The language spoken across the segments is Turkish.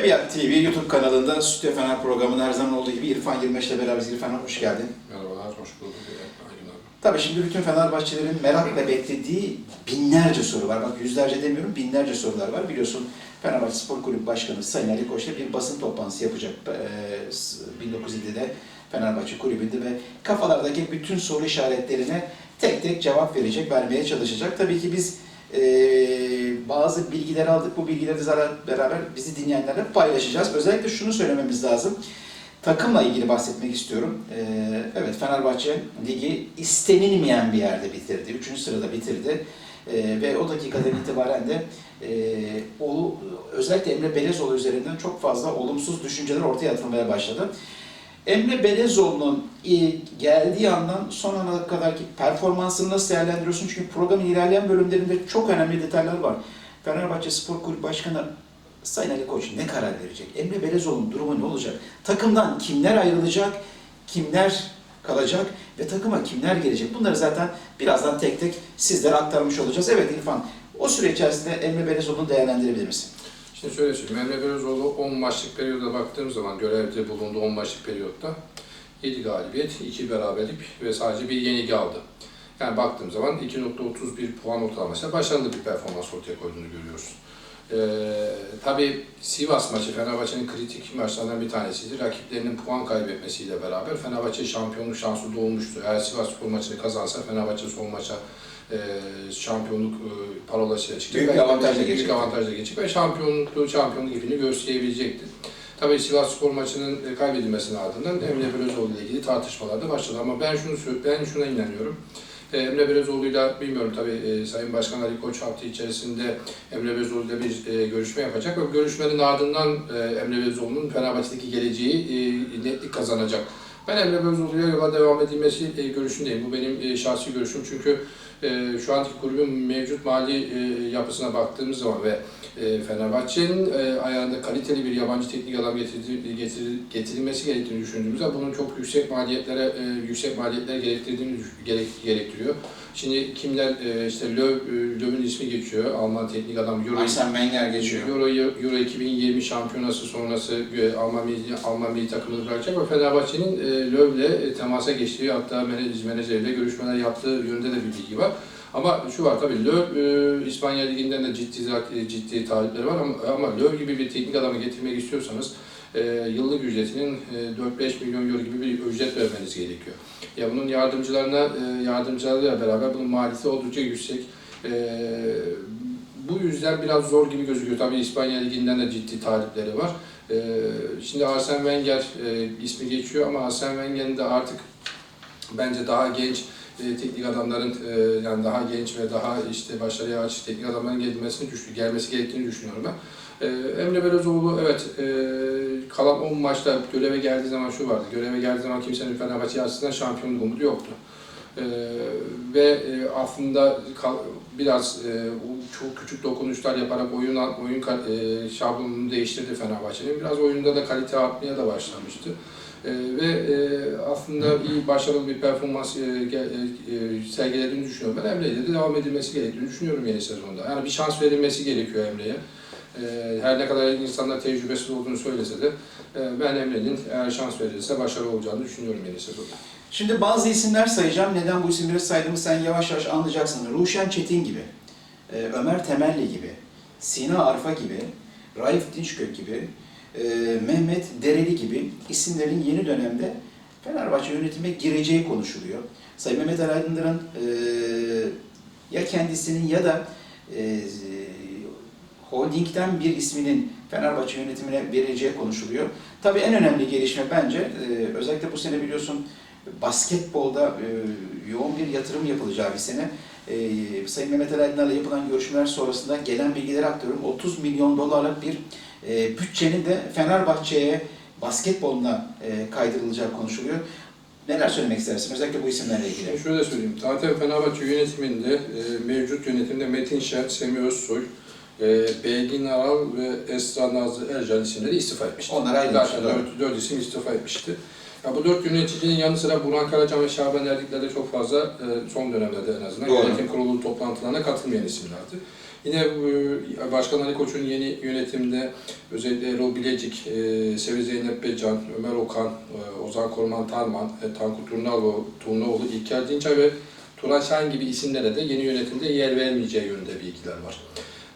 Ebiyat TV YouTube kanalında Stüdyo Fener programının her zaman olduğu gibi İrfan Yirmeş ile beraberiz. İrfan hoş geldin. Merhabalar, hoş bulduk. Tabii şimdi bütün Fenerbahçelerin merakla beklediği binlerce soru var. Bak yüzlerce demiyorum, binlerce sorular var. Biliyorsun Fenerbahçe Spor Kulübü Başkanı Sayın Ali Koç'la bir basın toplantısı yapacak. Ee, 1907'de Fenerbahçe Kulübü'nde ve kafalardaki bütün soru işaretlerine tek tek cevap verecek, vermeye çalışacak. Tabii ki biz e, bazı bilgiler aldık. Bu bilgileri zaten beraber bizi dinleyenlerle paylaşacağız. Özellikle şunu söylememiz lazım. Takımla ilgili bahsetmek istiyorum. Ee, evet Fenerbahçe ligi istenilmeyen bir yerde bitirdi. Üçüncü sırada bitirdi. Ee, ve o dakikadan itibaren de e, o, özellikle Emre Belezoğlu üzerinden çok fazla olumsuz düşünceler ortaya atılmaya başladı. Emre Belezoğlu'nun geldiği andan son ana kadarki performansını nasıl değerlendiriyorsun? Çünkü programın ilerleyen bölümlerinde çok önemli detaylar var. Fenerbahçe Spor Kulübü Başkanı Sayın Ali Koç ne karar verecek? Emre Belezoğlu'nun durumu ne olacak? Takımdan kimler ayrılacak? Kimler kalacak? Ve takıma kimler gelecek? Bunları zaten birazdan tek tek sizlere aktarmış olacağız. Evet İrfan, o süre içerisinde Emre Belezoğlu'nu değerlendirebilir misin? Şimdi şöyle söyleyeyim, Emre Belözoğlu 10 maçlık periyoda baktığım zaman görevde bulunduğu 10 maçlık periyotta 7 galibiyet, 2 beraberlik ve sadece bir yenilgi aldı. Yani baktığım zaman 2.31 puan ortalamasıyla başarılı bir performans ortaya koyduğunu görüyoruz. Ee, tabii Sivas maçı Fenerbahçe'nin kritik maçlarından bir tanesiydi. Rakiplerinin puan kaybetmesiyle beraber Fenerbahçe şampiyonluk şansı doğmuştu. Eğer Sivas spor maçını kazansa Fenerbahçe son maça e, şampiyonluk e, parolasıyla çıkacak. Büyük bir avantajla Büyük geçecek. avantajla geçecek ve şampiyonluklu şampiyonluk ipini gösterebilecekti. Tabii Sivas Spor maçının e, kaybedilmesinin ardından Emre Belözoğlu ile ilgili tartışmalar da başladı ama ben şunu ben şuna inanıyorum. E, Emre Belözoğlu'yla bilmiyorum tabii e, Sayın Başkan Ali Koç hafta içerisinde Emre Belözoğlu'yla bir e, görüşme yapacak ve görüşmenin ardından e, Emre Belözoğlu'nun Fenerbahçe'deki geleceği e, netlik kazanacak. Ben Emre Belözoğlu'ya yola devam edilmesi e, görüşündeyim. Bu benim e, şahsi görüşüm çünkü e, şu anki kulübün mevcut mali e, yapısına baktığımız zaman ve e, Fenerbahçe'nin e, ayağında kaliteli bir yabancı teknik adam getirdi, getir, getirilmesi gerektiğini düşündüğümüzde bunun çok yüksek maliyetlere e, yüksek maliyetler gerektirdiğini gerek, gerektiriyor. Şimdi kimler e, işte Löw, Löw'ün ismi geçiyor. Alman teknik adam Euro Arsene Wenger geçiyor. Euro, Euro 2020 şampiyonası sonrası e, Alman milli, Alman milli takımını bırakacak ve Fenerbahçe'nin e, Löw'le temasa geçtiği hatta menajer, menajerle görüşmeler yaptığı yönünde de bir bilgi var. Ama şu var tabii Löw e, İspanya Ligi'nden de ciddi e, ciddi talipleri var ama, ama Löw gibi bir teknik adamı getirmek istiyorsanız e, yıllık ücretinin e, 4-5 milyon euro gibi bir ücret vermeniz gerekiyor. Ya bunun yardımcılarına e, yardımcılarıyla beraber bunun maliyeti oldukça yüksek. E, bu yüzden biraz zor gibi gözüküyor. Tabii İspanya Ligi'nden de ciddi talipleri var. E, şimdi Arsene Wenger e, ismi geçiyor ama Arsene Wenger'in de artık bence daha genç e, teknik adamların e, yani daha genç ve daha işte başarıya açık teknik adamların gelmesini düştü, gelmesi gerektiğini düşünüyorum ben. E, Emre Belözoğlu evet e, kalan 10 maçta göreve geldiği zaman şu vardı. Göreve geldiği zaman kimsenin Fenerbahçe açısından şampiyonluk umudu yoktu. E, ve e, aslında kal- biraz e, çok küçük dokunuşlar yaparak oyun oyun e, şablonunu değiştirdi Fenerbahçe'nin. Biraz oyunda da kalite artmaya da başlamıştı. E, ve e, aslında iyi başarılı bir performans e, e, e, sergilediğini düşünüyorum. Ben Emre'yle de devam edilmesi gerektiğini düşünüyorum yeni sezonda. Yani bir şans verilmesi gerekiyor Emre'ye. E, her ne kadar insanlar tecrübesiz olduğunu söylese de e, ben Emre'nin eğer şans verilirse başarılı olacağını düşünüyorum yeni sezonda. Şimdi bazı isimler sayacağım. Neden bu isimleri saydığımı sen yavaş yavaş anlayacaksın. Ruşen Çetin gibi, e, Ömer Temelli gibi, Sina Arfa gibi, Raif Dinçkök gibi, e, Mehmet Dereli gibi isimlerin yeni dönemde Fenerbahçe yönetime gireceği konuşuluyor. Sayın Mehmet Ali e, ya kendisinin ya da e, holdingden bir isminin Fenerbahçe yönetimine verileceği konuşuluyor. Tabii en önemli gelişme bence e, özellikle bu sene biliyorsun basketbolda e, yoğun bir yatırım yapılacağı bir sene. Sayın Mehmet Ali yapılan görüşmeler sonrasında gelen bilgileri aktarıyorum. 30 milyon dolarlık bir e, bütçenin de Fenerbahçe'ye basketboluna e, kaydırılacağı konuşuluyor. Neler söylemek istersin özellikle bu isimlerle ilgili? Şimdi şöyle söyleyeyim. Zaten Fenerbahçe yönetiminde, e, mevcut yönetimde Metin Şen, Semih Özsoy, e, Belgin Aral ve Esra Nazlı Ercan isimleri istifa etmişti. Onlar Zaten doğru. dört, dört isim istifa etmişti. Ya bu dört yöneticinin yanı sıra Burhan Karacan ve Şaban Erdikler de çok fazla e, son dönemlerde en azından Doğru. yönetim kurulu toplantılarına katılmayan isimlerdi. Yine e, Başkan Ali Koç'un yeni yönetimde özellikle Erol Bilecik, e, Sevi Zeynep Becan, Ömer Okan, e, Ozan Korman Tarman, e, Tankut Turnaoğlu, Turnaoğlu, İlker Dinçay ve Turan Şahin gibi isimlere de yeni yönetimde yer vermeyeceği yönünde bilgiler var.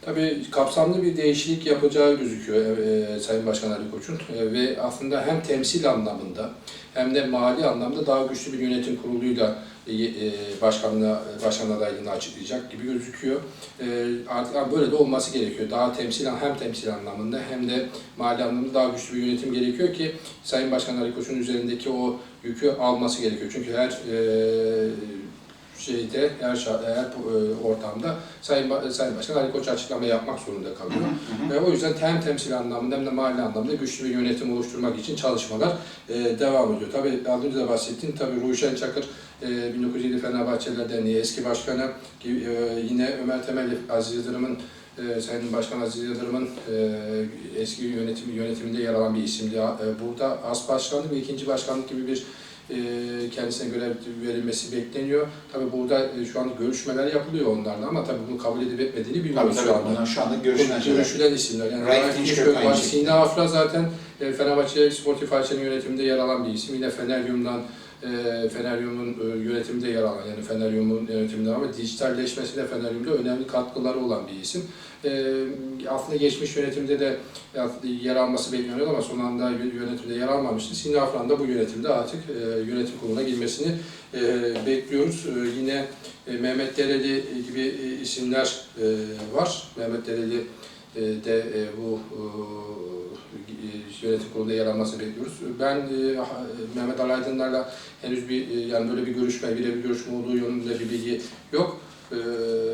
Tabii kapsamlı bir değişiklik yapacağı gözüküyor e, Sayın Başkan Ali Koç'un E, ve aslında hem temsil anlamında hem de mali anlamda daha güçlü bir yönetim kuruluyla e, e, başkanlığa, başkan adaylığını açıklayacak gibi gözüküyor. E, artık böyle de olması gerekiyor. Daha temsil hem temsil anlamında hem de mali anlamda daha güçlü bir yönetim gerekiyor ki Sayın Başkan Ali Koç'un üzerindeki o yükü alması gerekiyor. Çünkü her e, şeyde, her, her e, ortamda Sayın, Sayın Başkan Ali Koç açıklama yapmak zorunda kalıyor. E, o yüzden hem temsil anlamında hem de mali anlamda güçlü bir yönetim oluşturmak için çalışmalar e, devam ediyor. Tabii az önce de bahsettim. Tabii Ruşen Çakır e, 1907 Fenerbahçeliler Derneği eski başkanı e, yine Ömer Temel Aziz Yıldırım'ın e, Sayın Başkan Aziz Yıldırım'ın e, eski yönetim yönetiminde yer alan bir isimdi. E, burada as başkanlık ve ikinci başkanlık gibi bir kendisine görev verilmesi bekleniyor. Tabii burada e, şu anda görüşmeler yapılıyor onlarla ama tabii bunu kabul edip etmediğini Tabii bilmiyoruz tabii şu anda. şu anda görüşülen. Görüşülen isimler. Yani Raif aynı var. Sina Afra zaten e, Fenerbahçe Sportif AŞ'nin yönetiminde yer alan bir isim. Yine Feneryum'dan e, Feneryum'un e, yönetiminde yer alan yani Feneryum'un yönetiminde ama dijitalleşmesine Feneryum'da önemli katkıları olan bir isim. E, aslında geçmiş yönetimde de yer alması bekleniyordu ama son anda yönetimde yer almamıştı. Sina Afran da bu yönetimde artık e, yönetim kuruluna girmesini e, bekliyoruz. Yine Mehmet Dereli gibi isimler var. Mehmet Dereli de bu yönetim kurulunda yer almasını bekliyoruz. Ben e, ha- Mehmet Ali Aydınlar'la henüz bir e, yani böyle bir görüşme, birebir görüşme olduğu yönünde bir bilgi yok. E,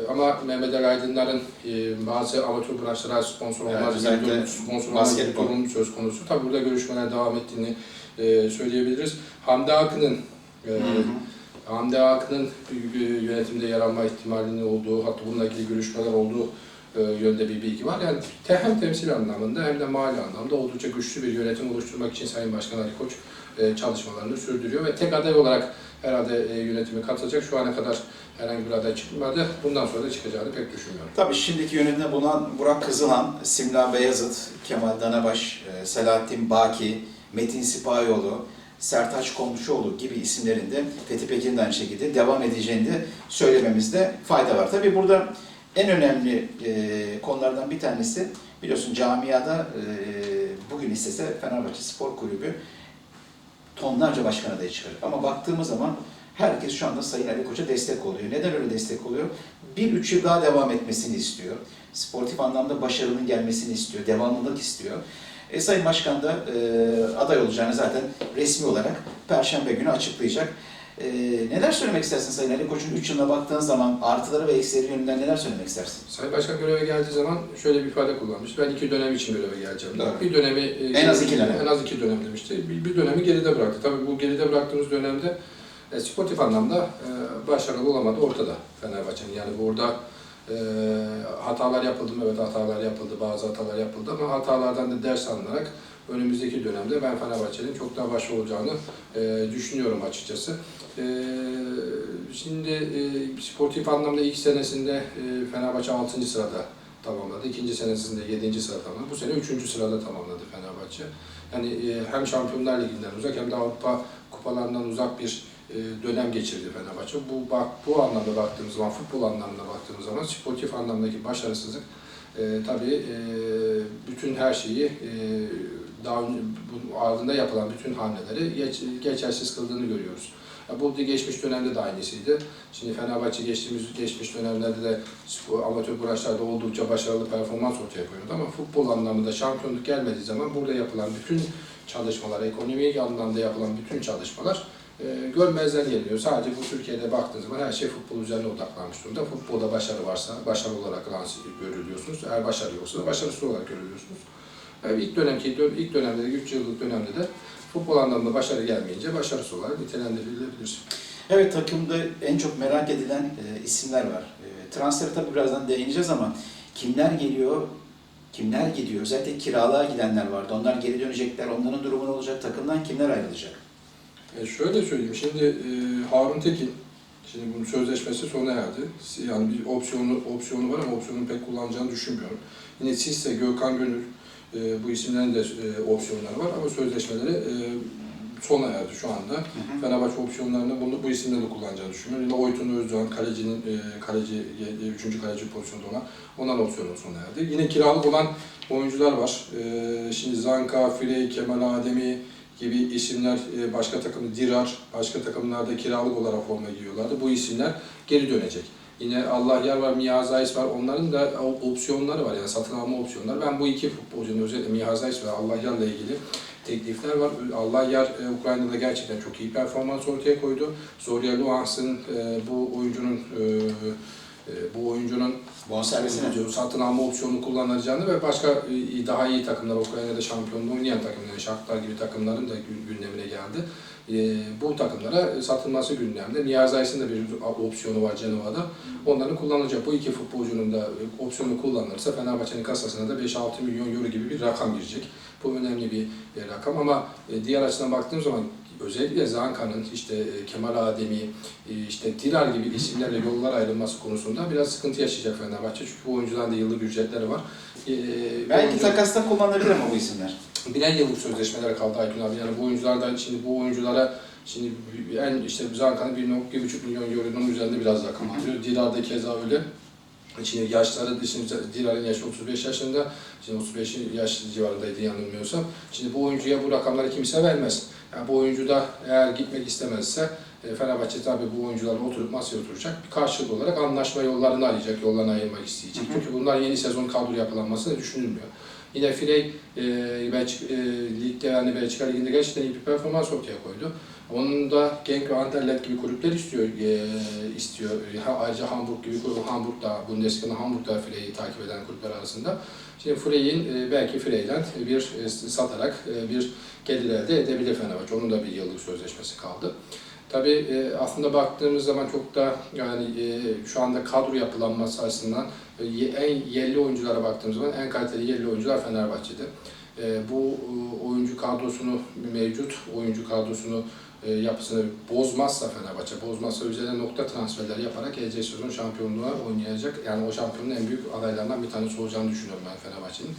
ama Mehmet Ali Aydınlar'ın e, bazı amatör branşlara sponsor olmaz gibi bir sponsor olmaz bir durum söz konusu. Tabii burada görüşmeler devam ettiğini e, söyleyebiliriz. Hamdi Akın'ın e, Hı hı. Hamdi Akın'ın yönetimde yer alma ihtimalinin olduğu, hatta bununla ilgili görüşmeler olduğu e, yönde bir bilgi var. Yani hem temsil anlamında hem de mali anlamda oldukça güçlü bir yönetim oluşturmak için Sayın Başkan Ali Koç e, çalışmalarını sürdürüyor ve tek aday olarak herhalde e, yönetime katılacak. Şu ana kadar herhangi bir aday çıkmadı. Bundan sonra da çıkacağını pek düşünmüyorum. Tabii şimdiki yönetimde bulunan Burak Kızılhan, Simla Beyazıt, Kemal Danabaş, e, Selahattin Baki, Metin Sipahioğlu, Sertaç Komşuoğlu gibi isimlerin de Fethi Peker'in de aynı şekilde devam edeceğini de söylememizde fayda var. Tabii burada en önemli e, konulardan bir tanesi biliyorsun camiada e, bugün istese Fenerbahçe Spor Kulübü tonlarca başkan adayı çıkarır. Ama baktığımız zaman herkes şu anda Sayın Ali Koç'a destek oluyor. Neden öyle destek oluyor? Bir üç yıl daha devam etmesini istiyor. Sportif anlamda başarının gelmesini istiyor. Devamlılık istiyor. E, Sayın Başkan da e, aday olacağını zaten resmi olarak Perşembe günü açıklayacak. E, neler söylemek istersin Sayın Ali Koç'un 3 yılına baktığın zaman artıları ve eksileri yönünden neler söylemek istersin? Sayın Başkan göreve geldiği zaman şöyle bir ifade kullanmıştı. Ben iki dönem için göreve geleceğim. Doğru. Bir dönemi e, En az iki dönem. En az iki dönem demişti. Bir, bir dönemi geride bıraktı. Tabii bu geride bıraktığımız dönemde e, sportif anlamda e, başarılı olamadı ortada Fenerbahçe'nin. Yani burada e, hatalar yapıldı mı? Evet hatalar yapıldı. Bazı hatalar yapıldı ama hatalardan da ders alınarak önümüzdeki dönemde ben Fenerbahçe'nin çok daha başarılı olacağını e, düşünüyorum açıkçası. E, şimdi e, sportif anlamda ilk senesinde e, Fenerbahçe 6. sırada tamamladı. İkinci senesinde 7. sırada tamamladı. Bu sene 3. sırada tamamladı Fenerbahçe. Yani e, hem Şampiyonlar Ligi'nden uzak hem de Avrupa kupalarından uzak bir dönem geçirdi Fenerbahçe. Bu bak bu anlamda baktığımız zaman, futbol anlamda baktığımız zaman sportif anlamdaki başarısızlık e, tabii e, bütün her şeyi e, daha önce, bu ardında yapılan bütün hamleleri geç, geçersiz kıldığını görüyoruz. Ya bu da geçmiş dönemde de aynısıydı. Şimdi Fenerbahçe geçtiğimiz geçmiş dönemlerde de spor, amatör branşlarda oldukça başarılı performans ortaya koyuyordu ama futbol anlamında şampiyonluk gelmediği zaman burada yapılan bütün çalışmalar, ekonomik anlamda yapılan bütün çalışmalar e, görmezden geliyor. Sadece bu Türkiye'de baktığınız zaman her şey futbol üzerine odaklanmış durumda. Futbolda başarı varsa başarı olarak görülüyorsunuz. Eğer başarı yoksa başarısız olarak görülüyorsunuz. Yani ilk dönemki ilk dönemde de 3 yıllık dönemde de futbol anlamda başarı gelmeyince başarısız olarak nitelendirilebilir. Evet takımda en çok merak edilen e, isimler var. E, transferi tabii birazdan değineceğiz ama kimler geliyor, kimler gidiyor? Özellikle kiralığa gidenler vardı. Onlar geri dönecekler. Onların durumu ne olacak? Takımdan kimler ayrılacak? E şöyle söyleyeyim, şimdi e, Harun Tekin, şimdi bunun sözleşmesi sona erdi. Yani bir opsiyonu opsiyonu var ama opsiyonu pek kullanacağını düşünmüyorum. Yine Sisse, Gökhan Gönül, e, bu isimlerin de e, opsiyonları var ama sözleşmeleri e, sona erdi şu anda. Fenerbahçe opsiyonlarını bunu, bu isimleri de kullanacağını düşünüyorum. Yine Oytun Özdoğan, kalecinin, e, kaleci, e, üçüncü kaleci pozisyonda olan, onların opsiyonu sona erdi. Yine kiralık olan oyuncular var. E, şimdi Zanka, Frey, Kemal Ademi, gibi isimler e, başka takım Dirar, başka takımlarda kiralık olarak forma giyiyorlardı. Bu isimler geri dönecek. Yine Allah Yar var, Mihaz Ais var. Onların da opsiyonları var yani satın alma opsiyonları. Ben bu iki futbolcunun özellikle Mihaz Ais ve Allah Yar'la ilgili teklifler var. Allah Yar e, Ukrayna'da gerçekten çok iyi performans ortaya koydu. Zorya Luhans'ın e, bu oyuncunun bu oyuncunun Bonservisine. diyor, satın alma opsiyonu kullanılacağını ve başka e, daha iyi takımlar, Ukrayna'da şampiyonluğu oynayan takımlar, Shakhtar gibi takımların da gü- gündemine geldi. E, bu takımlara satılması gündemde. Niyazi Aysin de bir opsiyonu var Cenova'da. Onların kullanılacak. Bu iki futbolcunun da e, opsiyonu kullanılırsa Fenerbahçe'nin kasasına da 5-6 milyon euro gibi bir rakam girecek. Bu önemli bir e, rakam ama e, diğer açıdan baktığım zaman özellikle Zanka'nın işte e, Kemal Ademi, e, işte Dirar gibi isimlerle yollar ayrılması konusunda biraz sıkıntı yaşayacak Fenerbahçe. Çünkü bu oyuncuların da yıllık ücretleri var. E, bu Belki oyuncu- takasta kullanılabilir ama bu isimler. birer yıllık sözleşmeler kaldı Aykün abi. Yani bu oyunculardan şimdi bu oyunculara şimdi en işte Zanka'nın 1.5 milyon euronun üzerinde biraz rakam alıyor. Dirar'da keza öyle. Şimdi yaşları, şimdi Dirar'ın yaşı 35 yaşında, şimdi 35 yaş civarındaydı yanılmıyorsam. Şimdi bu oyuncuya bu rakamları kimse vermez. Yani bu oyuncu da eğer gitmek istemezse e, Fenerbahçe tabii bu oyuncularla oturup masaya oturacak. Bir karşılık olarak anlaşma yollarını arayacak, yollarını ayırmak isteyecek. Hı hı. Çünkü bunlar yeni sezon kadro yapılanması düşünülmüyor. Yine Frey e, Belçika, e, ligde yani Belçika Ligi'nde gerçekten iyi bir performans ortaya koydu. Onun da Genk ve Anderlecht gibi kulüpler istiyor. E, istiyor. Ha, ayrıca Hamburg gibi kulüp, Hamburg da Bundesliga'nın Hamburg'da Frey'i takip eden kulüpler arasında. Şimdi Frey'in e, belki Frey'den bir e, satarak e, bir gelir elde edebilir Fenerbahçe. Onun da bir yıllık sözleşmesi kaldı. Tabii e, aslında baktığımız zaman çok da yani e, şu anda kadro yapılanması açısından e, en yerli oyunculara baktığımız zaman en kaliteli yerli oyuncular Fenerbahçe'de. E, bu e, oyuncu kadrosunu mevcut oyuncu kadrosunu e, yapısını bozmazsa Fenerbahçe, bozmazsa üzerine nokta transferler yaparak gelecek sezon şampiyonluğa oynayacak. Yani o şampiyonun en büyük adaylarından bir tanesi olacağını düşünüyorum ben Fenerbahçe'nin.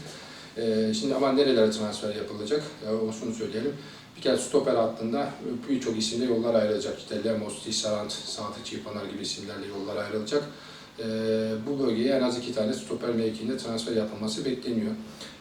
E, şimdi ama nerelere transfer yapılacak? E, o şunu söyleyelim. Bir kere stoper hattında birçok isimle yollar ayrılacak. İşte Lemos, Tisserand, Sadık Çiğpanar gibi isimlerle yollar ayrılacak. Ee, bu bölgeye en az iki tane stoper mevkiinde transfer yapılması bekleniyor.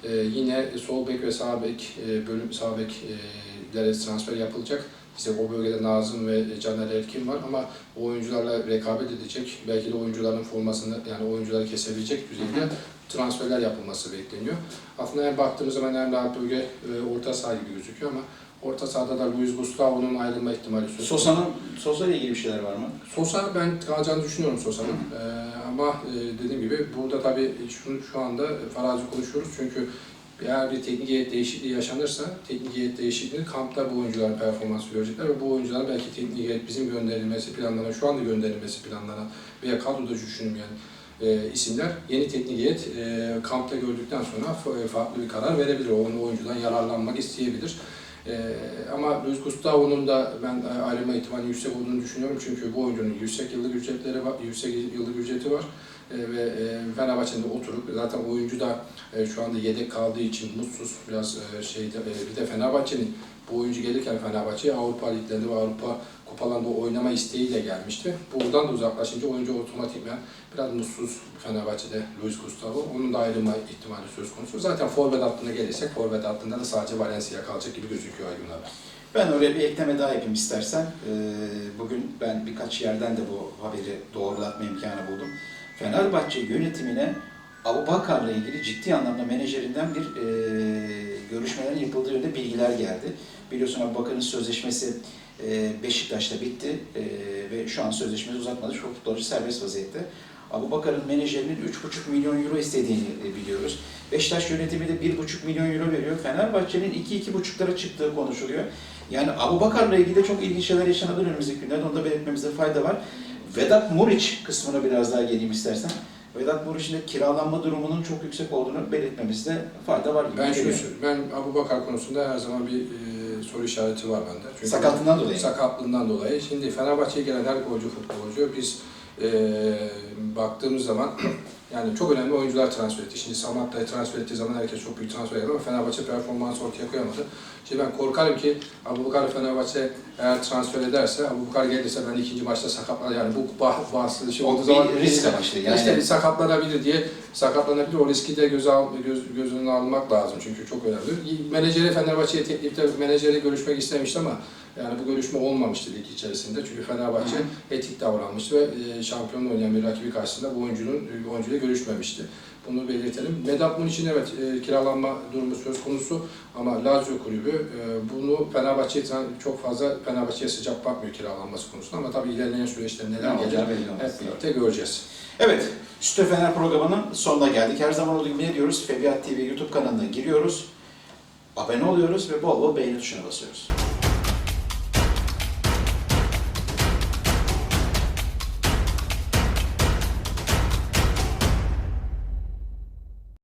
Ee, yine sol bek ve sağ bek, e, bölüm sağ beklere transfer yapılacak. İşte o bölgede Nazım ve Caner Erkin var ama o oyuncularla rekabet edecek. Belki de oyuncuların formasını yani oyuncuları kesebilecek düzeyde transferler yapılması bekleniyor. Aslında en baktığımız zaman en rahat bölge e, orta saha gibi gözüküyor ama orta sahada da Luis Gustavo'nun ayrılma ihtimali söz. Sosa'nın Sosa ile ilgili bir şeyler var mı? Sosa ben kalacağını düşünüyorum Sosa'nın. Ee, ama e, dediğim gibi burada tabii şu, şu anda farazi konuşuyoruz çünkü eğer bir teknik heyet değişikliği yaşanırsa teknik heyet değişikliği kampta bu oyuncuların performansı görecekler ve bu oyuncuların belki teknik heyet bizim gönderilmesi planlanan, şu anda gönderilmesi planlanan veya kadroda düşünülmeyen e, isimler yeni teknik heyet e, kampta gördükten sonra fa- farklı bir karar verebilir. O oyuncudan yararlanmak isteyebilir. Ee, ama Luis Gustavo'nun da ben e, ayrılma ihtimali yüksek olduğunu düşünüyorum. Çünkü bu oyuncunun yüksek yıllık ücretleri var, yüksek yıllık ücreti var. Ee, ve e, Fenerbahçe'nin de oturup zaten oyuncu da e, şu anda yedek kaldığı için mutsuz biraz e, şeyde e, bir de Fenerbahçe'nin bu oyuncu gelirken Fenerbahçe'ye Avrupa liglerinde ve Avrupa kupalarında oynama isteğiyle gelmişti. Buradan da uzaklaşınca oyuncu otomatikman biraz mutsuz Fenerbahçe'de Luis Gustavo. Onun da ayrılma ihtimali söz konusu. Zaten forvet hattına gelirsek forvet hattında da sadece Valencia kalacak gibi gözüküyor Aygün abi. Ben oraya bir ekleme daha yapayım istersen. Bugün ben birkaç yerden de bu haberi doğrulatma imkanı buldum. Fenerbahçe yönetimine Abu Bakar'la ilgili ciddi anlamda menajerinden bir e, görüşmelerin yapıldığı yönde bilgiler geldi. Biliyorsun Abu Bakar'ın sözleşmesi e, Beşiktaş'ta bitti e, ve şu an sözleşmesi uzatmadı. Şu futbolcu serbest vaziyette. Abu Bakar'ın menajerinin 3,5 milyon euro istediğini e, biliyoruz. Beşiktaş yönetimi de 1,5 milyon euro veriyor. Fenerbahçe'nin 2-2,5'lara çıktığı konuşuluyor. Yani Abu Bakar'la ilgili çok ilginç şeyler yaşanabilir önümüzdeki günlerde. Onu da belirtmemizde fayda var. Vedat Muriç kısmına biraz daha geleyim istersen. Vedat Muriç'in de kiralanma durumunun çok yüksek olduğunu belirtmemizde fayda var. gibi Ben şunu söyleyeyim. Ben Abu Bakar konusunda her zaman bir e, soru işareti var bende. Çünkü Sakatlığından dolayı. Sakatlığından dolayı. Şimdi Fenerbahçe'ye gelen her golcü futbolcu biz eee baktığımız zaman yani çok önemli oyuncular transfer etti. Şimdi Samatta'yı transfer ettiği zaman herkes çok büyük transfer yaptı ama Fenerbahçe performans ortaya koyamadı. Şimdi ben korkarım ki Abubakar Fenerbahçe eğer transfer ederse, Abubakar gelirse ben ikinci maçta sakatlar yani bu bah- bahslı şey olduğu zaman riskle başlıyor. Yani işte bir sakatlanabilir diye sakatlanabilir. O riski de göze al, göz, göz önüne almak lazım çünkü çok önemli. Menajeri Fenerbahçe'ye teklifte menajeri görüşmek istemişti ama yani bu görüşme olmamıştı lig içerisinde. Çünkü Fenerbahçe etik davranmıştı ve e, şampiyonla oynayan bir rakibi karşısında bu oyuncunun e, oyuncuyla görüşmemişti. Bunu belirtelim. Vedat Muniç'in evet e, kiralanma durumu söz konusu ama Lazio kulübü e, bunu Fenerbahçe'ye çok fazla Fenerbahçe'ye sıcak bakmıyor kiralanması konusunda ama tabii ilerleyen süreçte ne neler olmaz. hep birlikte göreceğiz. Evet, Sütü Fener programının sonuna geldik. Her zaman olduğu gibi ne diyoruz? Febiyat TV YouTube kanalına giriyoruz. Abone oluyoruz ve bol bol beğeni tuşuna basıyoruz.